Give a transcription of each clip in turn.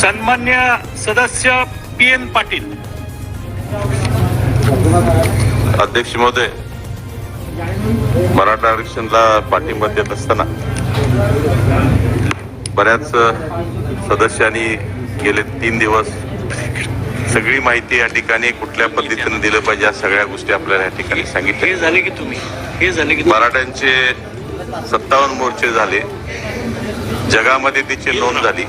सन्मान्य सदस्य P N Patil. अध्यक्ष महोदय मराठा आरक्षणला पाठिंबा देत असताना बऱ्याच सदस्यांनी गेले तीन दिवस सगळी माहिती या ठिकाणी कुठल्या पद्धतीने दिलं पाहिजे या सगळ्या गोष्टी आपल्याला या ठिकाणी हे सांगितल्या झाले की तुम्ही? हे झाले की मराठ्यांचे सत्तावन्न मोर्चे झाले. जगामध्ये त्याची नोंद झाली.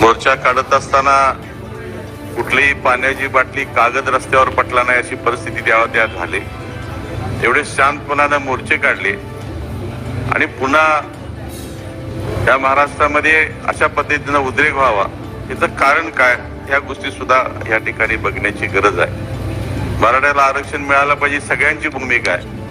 मोर्चा काढत असताना कुठलीही पाण्याची बाटली कागद रस्त्यावर पटला नाही अशी परिस्थिती द्यावा त्या झाली. एवढे शांतपणानं मोर्चे काढले. आणि पुन्हा या महाराष्ट्रामध्ये अशा पद्धतीनं उद्रेक व्हावा. याचं कारण काय? ह्या गोष्टी सुद्धा या ठिकाणी बघण्याची गरज आहे. मराठ्याला आरक्षण मिळालं पाहिजे सगळ्यांची भूमिका आहे.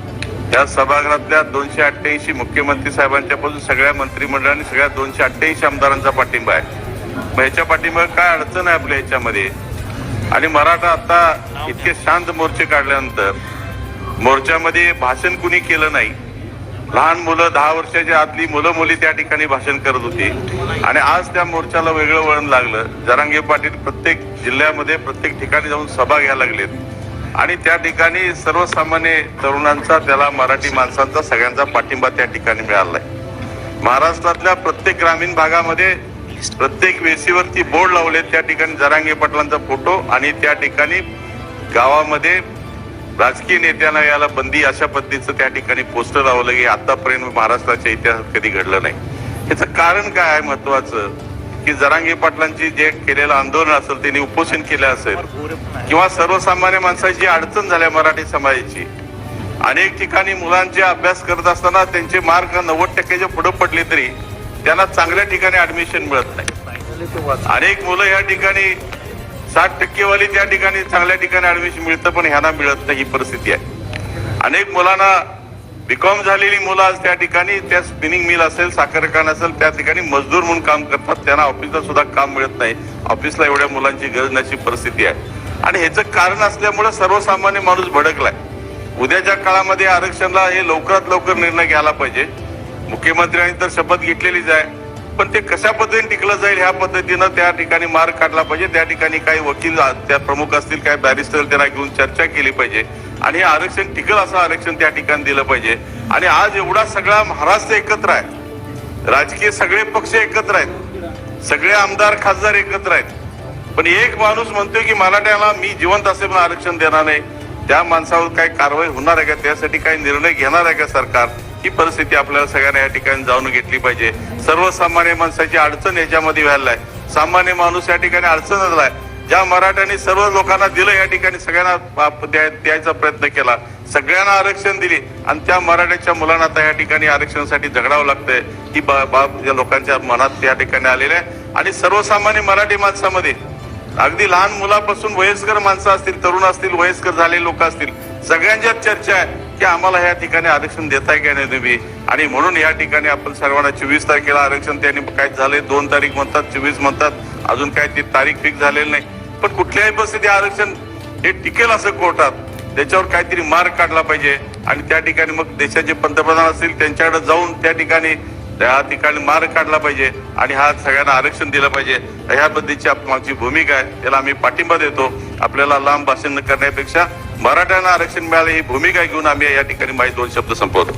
या सभागृहातल्या दोनशे अठ्ठ्याऐंशी मुख्यमंत्री साहेबांच्या पासून सगळ्या मंत्रिमंडळाने सगळ्या दोनशे अठ्ठ्याऐंशी आमदारांचा पाठिंबा आहे. मग ह्याच्या पाठिंबा काय अडचण आहे आपल्या ह्याच्यामध्ये आणि मराठा आता इतके शांत मोर्चे काढल्यानंतर मोर्चामध्ये भाषण कुणी केलं नाही? लहान मुलं दहा वर्षाच्या आतली मुलं मुली त्या ठिकाणी भाषण करत होती. आणि आज त्या मोर्चाला वेगळं वळण लागलं. जरांगे पाटील प्रत्येक जिल्ह्यामध्ये प्रत्येक ठिकाणी जाऊन सभा घ्यायला लागलेत. आणि त्या ठिकाणी सर्वसामान्य तरुणांचा त्याला मराठी माणसांचा सगळ्यांचा पाठिंबा त्या ठिकाणी मिळाला आहे महाराष्ट्रातल्या प्रत्येक ग्रामीण भागामध्ये प्रत्येक वेशीवरती बोर्ड लावले त्या ठिकाणी जरांगे पाटलांचा फोटो आणि त्या ठिकाणी गावामध्ये राजकीय नेत्यांना याला बंदी अशा पद्धतीचं त्या ठिकाणी पोस्टर लावलं की आतापर्यंत महाराष्ट्राच्या इतिहासात कधी घडलं नाही. याचं कारण काय आहे महत्वाचं की जरांगे पाटलांची जे केलेलं आंदोलन असेल त्यांनी उपोषण केलं असेल किंवा सर्वसामान्य माणसाची अडचण झाल्या मराठी समाजाची. अनेक ठिकाणी मुलांचे अभ्यास करत असताना त्यांचे मार्क नव्वद टक्क्याच्या पुढे पडले तरी त्यांना चांगल्या ठिकाणी ऍडमिशन मिळत नाही. अनेक मुलं या ठिकाणी साठ टक्केवाली त्या ठिकाणी चांगल्या ठिकाणी ऍडमिशन मिळतं पण ह्यांना मिळत नाही ही परिस्थिती आहे. अनेक मुलांना बीकॉम झालेली मुलं आज त्या ठिकाणी त्या स्पिनिंग मिल असेल साखर कारखाना असेल त्या ठिकाणी मजदूर म्हणून काम करतात. त्यांना ऑफिसला सुद्धा काम मिळत नाही. ऑफिसला एवढ्या मुलांची गरज परिस्थिती आहे. आणि ह्याचं कारण असल्यामुळे सर्वसामान्य माणूस भडकलाय. उद्याच्या काळामध्ये आरक्षणाला हे लवकरात लवकर निर्णय घ्यायला पाहिजे. मुख्यमंत्र्यांनी तर शपथ घेतलेलीच आहे. पण ते कशा पद्धतीने टिकलं जाईल ह्या पद्धतीनं त्या ठिकाणी मार्ग काढला पाहिजे. त्या ठिकाणी काही वकील त्या प्रमुख असतील काही बॅरिस्टर त्यांना घेऊन चर्चा केली पाहिजे. आणि आरक्षण टिकल असं आरक्षण त्या ठिकाणी दिलं पाहिजे. आणि आज एवढा सगळा महाराष्ट्र एकत्र आहे. राजकीय सगळे पक्ष एकत्र आहेत. सगळे आमदार खासदार एकत्र आहेत. पण एक माणूस म्हणतोय की मराठ्याला मी जिवंत असे पण आरक्षण देणार नाही. त्या माणसावर काही कारवाई होणार आहे का? त्यासाठी काही निर्णय घेणार आहे का सरकार? ही परिस्थिती आपल्याला सगळ्यांना या ठिकाणी जाणून घेतली पाहिजे. सर्वसामान्य माणसाची अडचण याच्यामध्ये व्हायला आहे. सामान्य माणूस या ठिकाणी अडचणच आहे. ज्या मराठ्यांनी सर्व लोकांना दिलं या ठिकाणी सगळ्यांना द्यायचा प्रयत्न केला. सगळ्यांना आरक्षण दिली. आणि त्या मराठ्याच्या मुलांना आता या ठिकाणी आरक्षणासाठी झगडावं लागतंय. ही बा- बाब या लोकांच्या मनात त्या ठिकाणी आलेली आहे. आणि सर्वसामान्य मराठी माणसामध्ये अगदी लहान मुलापासून वयस्कर माणसं असतील तरुण असतील वयस्कर झालेले लोक असतील सगळ्यांच्यात चर्चा आहे की आम्हाला या ठिकाणी आरक्षण देताय का नाही तुम्ही? आणि म्हणून या ठिकाणी आपण सर्वांना चोवीस तारखेला आरक्षण त्यांनी काय झाले दोन तारीख म्हणतात चोवीस म्हणतात. अजून काय ती तारीख फिक्स झालेली नाही. पण कुठल्याही परिस्थिती आरक्षण हे टिकेल असं कोर्टात त्याच्यावर काहीतरी मार्ग काढला पाहिजे. आणि त्या ठिकाणी मग देशाचे पंतप्रधान असतील त्यांच्याकडे जाऊन त्या ठिकाणी त्या ठिकाणी मार्ग काढला पाहिजे आणि हा सगळ्यांना आरक्षण दिलं पाहिजे. ह्याबद्दलची आमची भूमिका आहे. त्याला आम्ही पाठिंबा देतो. आपल्याला लांब भाषण करण्यापेक्षा मराठ्यांना आरक्षण मिळालं ही भूमिका घेऊन आम्ही या ठिकाणी माझे दोन शब्द संपवतो.